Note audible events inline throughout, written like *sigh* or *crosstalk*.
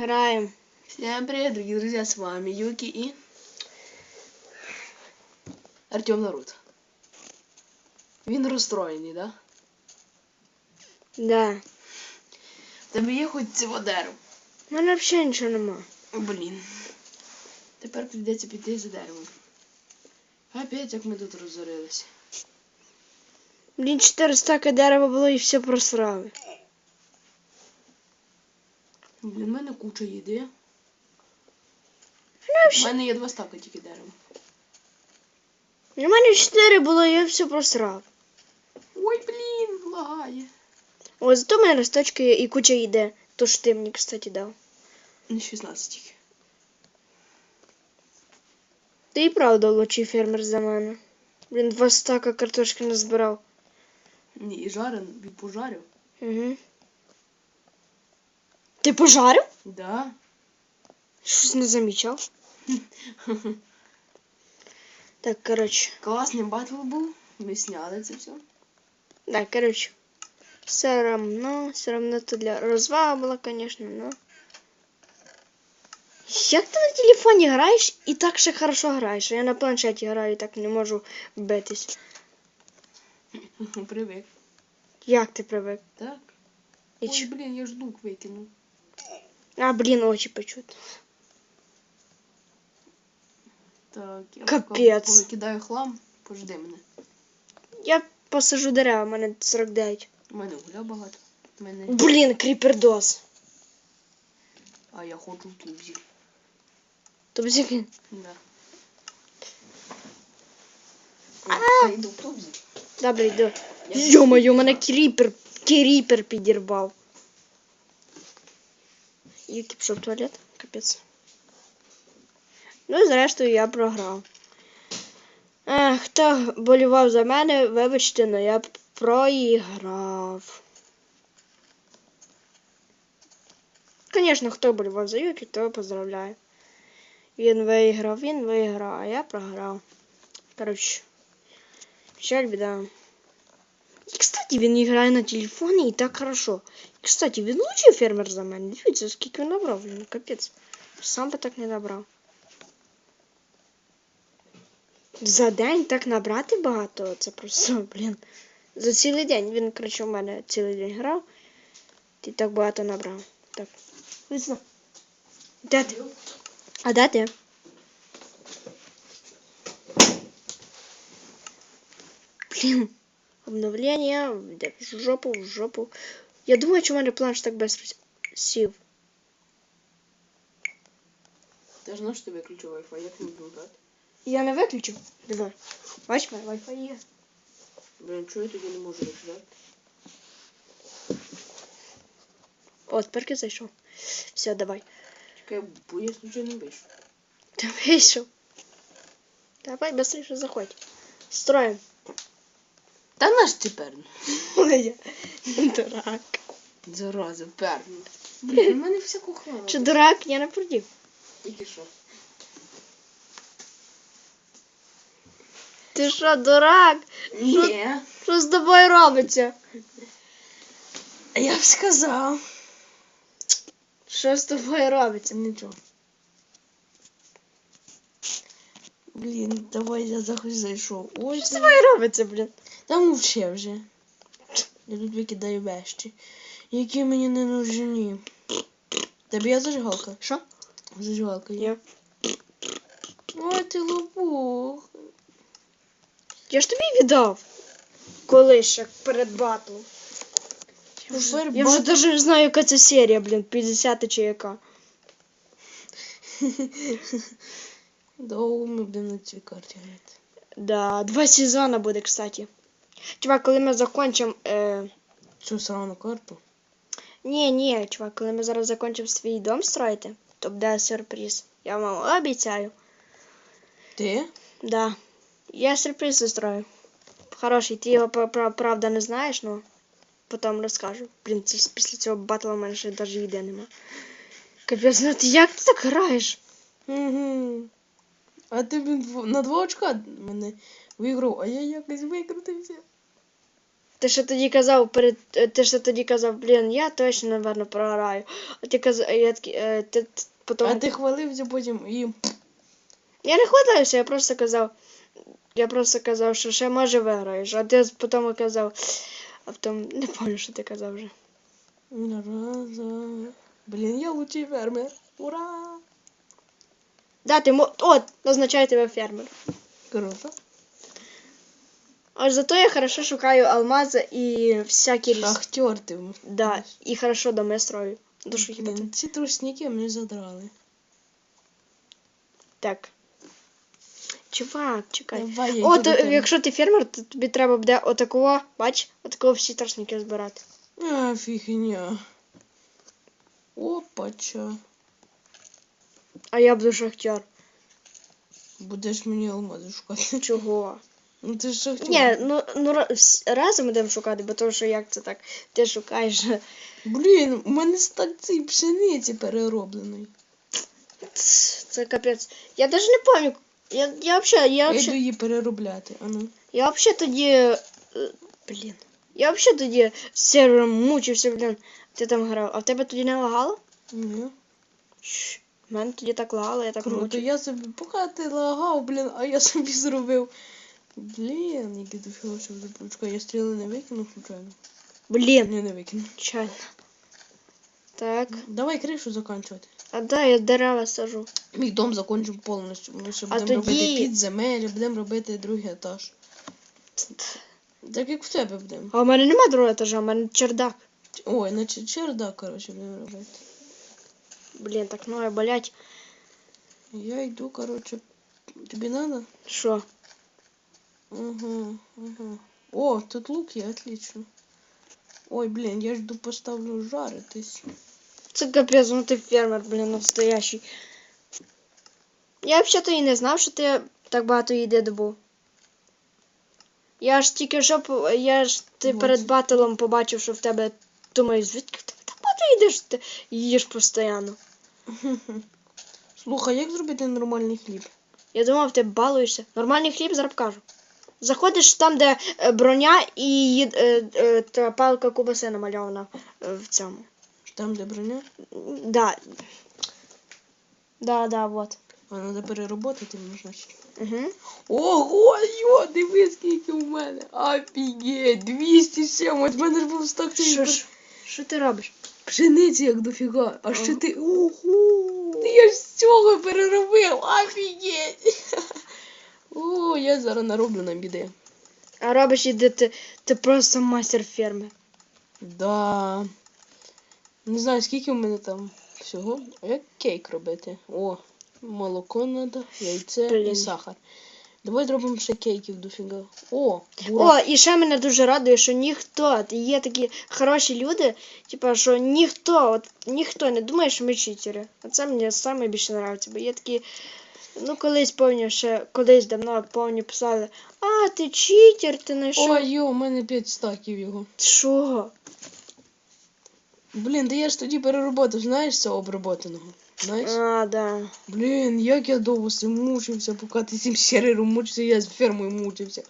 Граем. Всем привет, дорогие друзья, с вами Юки и Артем Нарут. Він розстроєний, да? Да. В Тебе є хоч цього дерево. У мене взагалі нічого нема. Блін. Тепер прийдеться піти за деревом. Опять як ми тут розорилися. Блін, 4 стаки дерева було і все просрали. Блін, в мене куча їди. Ну, У мене є два стака тільки дерева. У мене 4 було, я все просрав. Ой, блін, лагає. О, зато в мене листочки є і куча йде. То, що ти мені, кстати, дав. Не 16 тільки. Ти і правда лучший фермер за мене. Блін, два стака картошки назбирав. Ні, і жарен, і пожарив. Угу. Ти пожарив? Да. Щось не замічав. *laughs* Так, коротше. Класний батл був. Ми сняли це все. Да, короче. Все равно, все равно это для розвага була, конечно, но. Як ти на телефоні граєш і так ще хорошо граєш? Я на планшеті граю і так не можу битись. *laughs* Привик. Як ти привик? Так. І Ой, ч- блін, я ж лук викинув. А, блін, очі почути. Так, я Капець. викидаю хлам, пожди мене. Я посажу дерева, у мене 49. У мене угля багато. У мене... Блін, кріпердос. А я ходжу в тубзі. Тобто, Да. А! Йду в тубзі. добре, йду. Йо-моє, мене кріпер, кріпер підірвав. Юкі пішов в туалет, капець. Ну і зрештою я програв. Е, хто болівав за мене, вибачте, але я проіграв. Звісно, хто болівав за Юкі, то поздравляю. Він виграв, він виграв, а я програв. Коротше, печаль біда. І, кстати, він грає на телефоні і так хорошо. І, кстати, він лучший фермер за мене. Дивіться, скільки він набрав, він капець. Сам би так не набрав. За день так набрати багато, це просто, *laughs* блін. За цілий день. Він, коротше, у мене цілий день грав. І так багато набрав. Так. Візьми. Де ти? А де ти? Блін. Обновлення, де в жопу, в жопу. Я думаю, що в мене планш так без сів. Ти ж знаєш, що ти виключив Wi-Fi, як не вимкати? Я не виключив. Давай. Бач, мене Wi-Fi є. Блін, чого я тоді не можу виключати? О, тепер я зайшов. Все, давай. Чекай, бо я случайно вийшов. Ти вийшов. Давай, быстрее заходь. Строим. Та наш тепер. Ой, я дурак. Зараза, перну. Блін, у мене всяку хламу. Чи дурак? Я не продів. Тільки що. Ти що, дурак? Ні. Що з тобою робиться? Я б сказав. Що з тобою робиться? Нічого. Блін, давай я захочу зайшов. Ой, Що з тобою робиться, блін? Та мовчи вже. Я тут викидаю вещі, які мені не нужні. Тебе є зажигалка? Що? Зажигалка є. Ой, ти лопух. Я ж тобі віддав. Коли ще перед батлом. Я вже, я вже даже не знаю, яка це серія, блін, 50 чи яка. Довго ми будемо на цій карті грати. Да, два сезона буде, кстати. Чувак, коли ми закончимо. Е... Цю срану карту. Ні, ні, чувак, коли ми зараз закончимо свій дом строїти, то буде сюрприз. Я вам обіцяю. Ти? Да. Я сюрприз устрою. Хороший, ти його пра- пра- правда не знаєш, но потім розкажу. Блін, це після цього батла в мене ще навіть ідеї нема. Капець, ну ти як ти так граєш? Угу. А ти блін, на два очка мене виграв, а я якось викрутився. Ти ще тоді казав, перед е, ти ще тоді казав, блін, я точно, напевно, програю. А ти казав, я такий, е, ти, потім... А ти хвалився потім і. Я не хватаюся, я просто казав. Я просто казав, що ще може виграєш, а ти потім казав. А потім не пам'ятаю, що ти казав вже. Блін, я лучший фермер. Ура! Да, ти мо... От, назначаю тебе фермер. Круто. Аж зато я хорошо шукаю алмази і всякі ріс. Шахтер ти. Да, і хорошо доми строю. Душу хіба ти. Блін, ці трусніки мене задрали. Так. Чувак, чекай. Давай, я О, йду то, до тебе. якщо ти фермер, то тобі треба буде отакого, бач, отакого всі торсники збирати. А, фігня. Опача. А я буду шахтер. Будеш мені алмази шукати. Чого? Ну ти ж шахтер. Ні, ну, ну ра- разом будемо шукати, бо тому що як це так? Ти шукаєш. Блін, у мене стак цей пшениці перероблений. Це капець. Я навіть не пам'ятаю. Я, я вообще, я Я йду вообще, її переробляти. А ну. я вообще тоді. е, Блін. Я вообще тоді з сервером мучився, блін. Ти там грав. А в тебе тоді не лагало? Ні. В мене тоді так лагало, я так Круто, мучив. я собі, поки ти лагав, блін, а я собі зробив. Блін, який ти філософ заплючка. Я стріли не викинув, случайно. Блін. Ні, не викинув. Чайно. Так. Давай кришу закінчувати. А да, я дерева сажу. Мій дом закончимо повністю. Ми ще А будемо тоді- робити підземелля, будемо робити другий етаж. Так як в тебе будемо. А в мене нема другого етажа, в мене чердак. Ой, значить чердак, коротше, будемо робити. Блін, так ноги болять. Я йду, коротше. Тобі надо? Що? Угу, угу. О, тут лук є, отлично. Ой, блін, я жду поставлю жаритись. Це капець, ну ти фермер, блін, настоящий. Я взагалі і не знав, що ти так багато їди добув. Я ж тільки що я ж ти Вот. перед батлом побачив, що в тебе думаю, звідки в тебе так багато їдеш, ти їш постійно. *laughs* Слухай, як зробити нормальний хліб? Я думав, ти балуєшся. Нормальний хліб зараз кажу. Заходиш там, де е, броня і е, е, та палка кубаси намальована е, в цьому. Там, де броня? Да. Да, да, вот. А треба перероботати, ну, значить. Угу. Ого, йо, дивись, скільки у мене. Офігеть, 207, от в мене ж був стак Що ж? Що ти робиш? пшениці як дофіга. А Ага. ти. Ого! Я ж з цього переробив, офігеть. О, я зараз нароблю нам біди. А робиш і де ти, ти просто мастер ферми. Да. Не знаю, скільки в мене там всього. А як кейк робити? О, молоко треба, яйце Блін. і сахар. Давай зробимо ще кейків дофіга. О, О, і ще мене дуже радує, що ніхто, є такі хороші люди, типа, що ніхто, от ніхто не думає, що ми читери. А це мені саме більше подобається, бо є такі. Ну, колись повні ще, колись давно повні писали, а, ти читер, ти знайшов. Ой, йо, у мене 5 стаків його. Що? Блін, да я ж тоді перероботав, знаєш цього оброботаного? Знаєш? А, да. Блін, як я довго з цим мучився, поки ти з цим серером мучився, я з фермою мучився.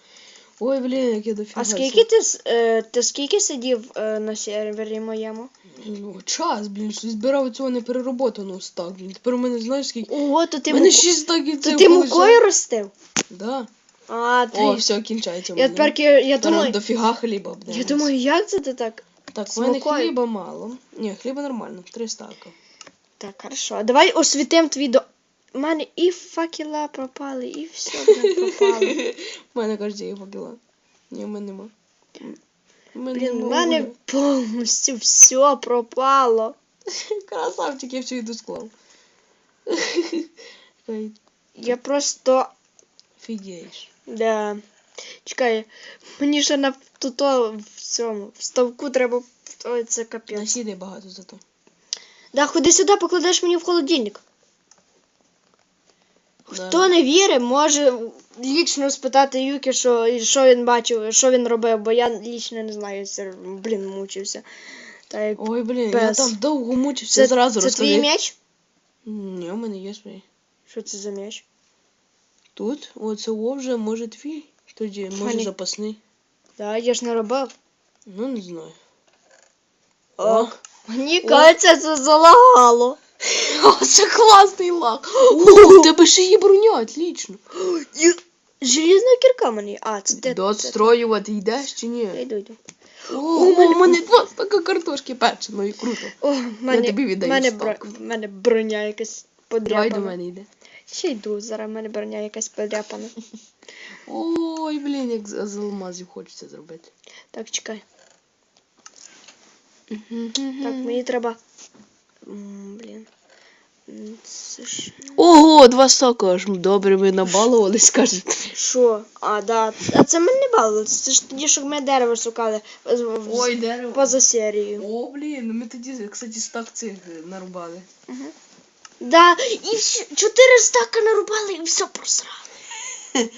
Ой, блін, як я дофіга. А скільки ти, с- е, ти скільки сидів е, на сервері моєму? Ну, час, блін, що збирав цього неперероботаного стак, блін. Тепер у мене знаєш скільки. Ого, то ти, У мене муко- 6 стаків то цього ти мукою ростив? Да. А, ти. О, все, кінчається. у я мене. тепер ки- я Тепер думаю, дофіга хліба буде. я думаю, як це ти так? Так, в мене хліба мало. Ні, хліба нормально, 3 стака. Так, хорошо. А давай освітим твій до. У мене і факела пропали, і все блін, пропало. *laughs* У мене кажеться, їх побіла. Ні, в мене нема. Блін, у мене повністю все пропало. *laughs* Красавчик, я всю їду склав. *laughs* Я просто. Фігієш. Да. Чекай, мені ще на туто в цьому в ставку треба. Це капець. Насіди багато зато. Да, ходи сюди, покладеш мені в холодильник. Хто не вірить, може лічно спитати Юкі, що, що він бачив, що він робив, бо я лічно не знаю, це, блін, мучився. Так, як- Ой, блін, я Пес. там довго мучився, це, зразу це твій м'яч? Ні, у мене є свій. Що це за м'яч? Тут, оце о, вже може твій. Тоді може Хані. запасний. Да, я ж не робив. Ну, не знаю. Ок. Мені кажеться, це залагало. Це класний лак. О, в тебе ще є броня, отлично. Желізна кірка мені. А, це де? Достроювати йдеш чи Я ні? йду, йду. О, у мене два стака картошки печеної, круто. О, в мене, тобі віддаю мене, стак. в мене броня якась Давай подряпана. до мене йде. Ще йду, зараз в мене броня якась подряпана. *laughs* Ой, блін, як з з алмазів хочеться зробити. Так, чекай. Так, мені треба. М. Ого, два стака аж добре ми набалували, скажете. Що? А, да. А це ми не бали. Це ж тоді, що ми дерево шукали в- Ой, дерево. поза серією. О, блін, ну ми тоді, кстати, стак цих е, нарубали. Да, і всі, чотири стака нарубали і все просрали. *laughs*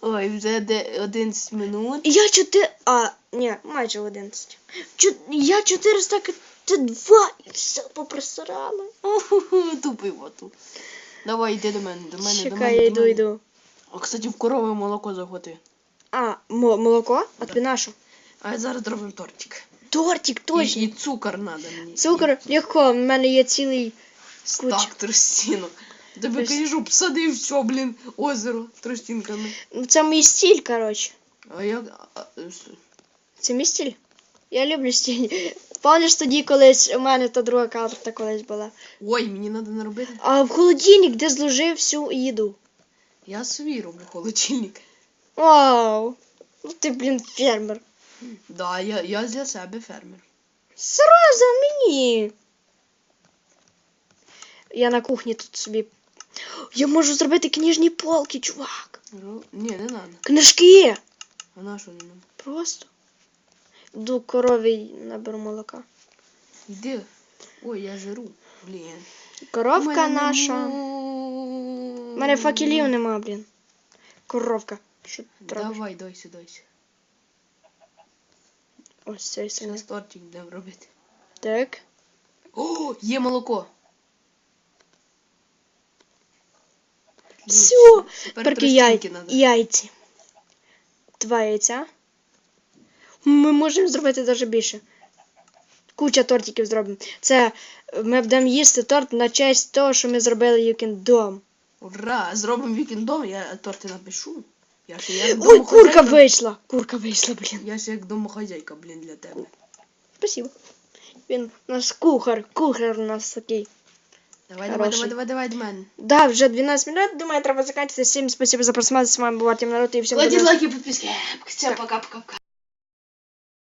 Ой, вже де 11 минут. І я чотири. А, ні, майже 11. Чо... Я чотири стака, ти два і все попросрали. Тупий боту. Давай, йди до мене, до мене, до мене. я до йду, мене. йду. А, кстати, в корови молоко захвати. А, мо- молоко? А тобі на що? А зараз зробимо тортик. Тортик, І, точно. і цукор треба мені. Цукор, легко, в мене є цілий куч. Так, тростинок. Тебе Трос- кажу, посадив все, блін, озеро тростинками. Ну, Це мій стиль, коротше. А як. а, а, с- Це мій стиль. Я люблю стиль. Пам'ятаєш тоді колись у мене та друга карта колись була. Ой, мені треба наробити. А в холодильник, де зложив всю їду. Я собі роблю холодильник. Вау. Ну ти, блін, фермер. Да, я, я для себе фермер. Сразу мені. Я на кухні тут собі. Я можу зробити книжні полки, чувак. Ро- Ні, не треба. Книжки. А на що не треба? Просто. Йду корові наберу молока. Йди. Ой, я жиру. Блін. Коровка мене наша. У мене факелів нема, блін. Коровка. Що ти робиш? Давай, дойся, дойся. Ось цей сигнал. Зараз тортик будемо робити. Так. О, є молоко. Все. Тепер Тепер яй... надо. яйці. Два яйця. Ми можемо зробити навіть більше. Куча тортиків зробимо. Це ми будемо їсти торт на честь того, що ми зробили Юкіндом. Ура! Зробимо вікендом, я торти напишу. Я ще як Ой, курка домохозяйка. вийшла. Курка вийшла, блін. Я ще як домохозяйка, блін, для тебе. Спасибо. Він у нас кухар. Кухар у нас такий. Давай, давай, Хороший. давай, давай, давай до мене. Да, вже 12 минут. Думаю, треба закінчити. Всім спасибо за просмотр. З вами була Тім Народ і всім до лайки, підписки. Все, пока-пока.